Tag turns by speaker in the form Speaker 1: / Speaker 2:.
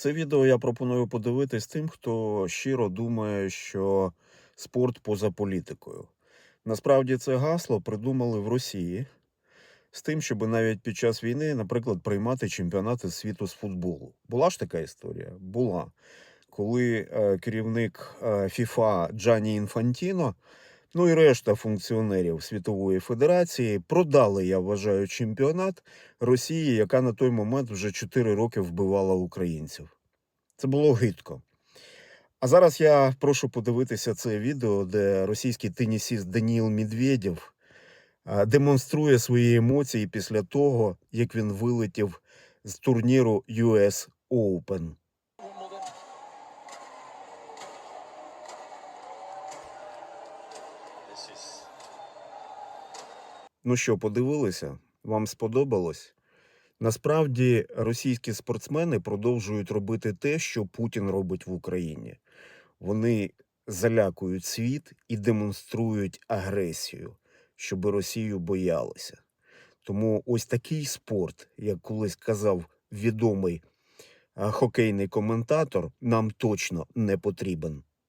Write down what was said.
Speaker 1: Це відео я пропоную подивитись тим, хто щиро думає, що спорт поза політикою. Насправді це гасло придумали в Росії з тим, щоб навіть під час війни, наприклад, приймати чемпіонати світу з футболу. Була ж така історія? Була. Коли е, керівник ФІФА Джані Інфантіно, ну і решта функціонерів Світової Федерації продали, я вважаю, чемпіонат Росії, яка на той момент вже 4 роки вбивала українців. Це було гидко. А зараз я прошу подивитися це відео, де російський тенісіст Даніл Медведєв демонструє свої емоції після того, як він вилетів з турніру US Open. Ну що, подивилися? Вам сподобалось? Насправді російські спортсмени продовжують робити те, що Путін робить в Україні. Вони залякують світ і демонструють агресію, щоб Росію боялися. Тому ось такий спорт, як колись казав відомий хокейний коментатор, нам точно не потрібен.